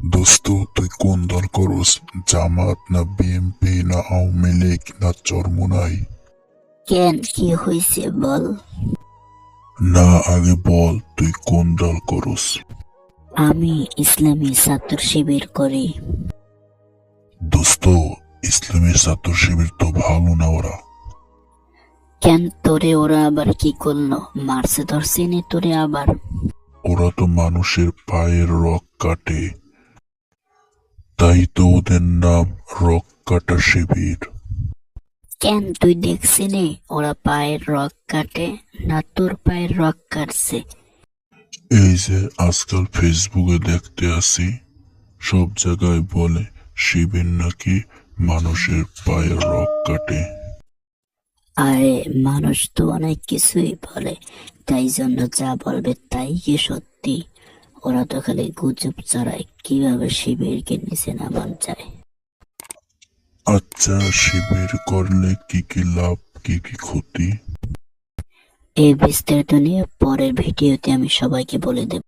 দোস্ত তুই কোন দল করস? জামাত না বিএমপি না আওয়ামী লীগ না চরমোনাই? কেন? কি হয়েছে বল? না আগে বল তুই কোন দল করস? আমি ইসলামী ছাত্র শিবির করি। দোস্ত ইসলামের ছাত্র শিবির তো ভালো না ওরা। কেন তোরে ওরা আবার কি করল? মারছে ধরছে নি তোরে আবার? ওরা তো মানুষের পায়ের রক কাটে। তাই তো ওদের নাম রক কাটা শিবির। কেন তুই দেখছি নে? ওরা পায়ের রক কাটে না তোর পায়ের রক কাটছে? এই যে আজকাল ফেসবুকে দেখতে আসি সব জায়গায় বলে শিবির নাকি মানুষের পায়ের রক কাটে। আরে মানুষ তো অনেক কিছুই বলে তাই জন্য যা বলবে তাই কি সত্যি? ওরা তো খালি গুজব চড়ায় কীভাবে শিবিরকে নিচে নামান যায়? আচ্ছা শিবির করলে কি কি লাভ কি কি ক্ষতি? এই বিস্তারিত নিয়ে পরের ভিডিওতে আমি সবাইকে বলে দেব।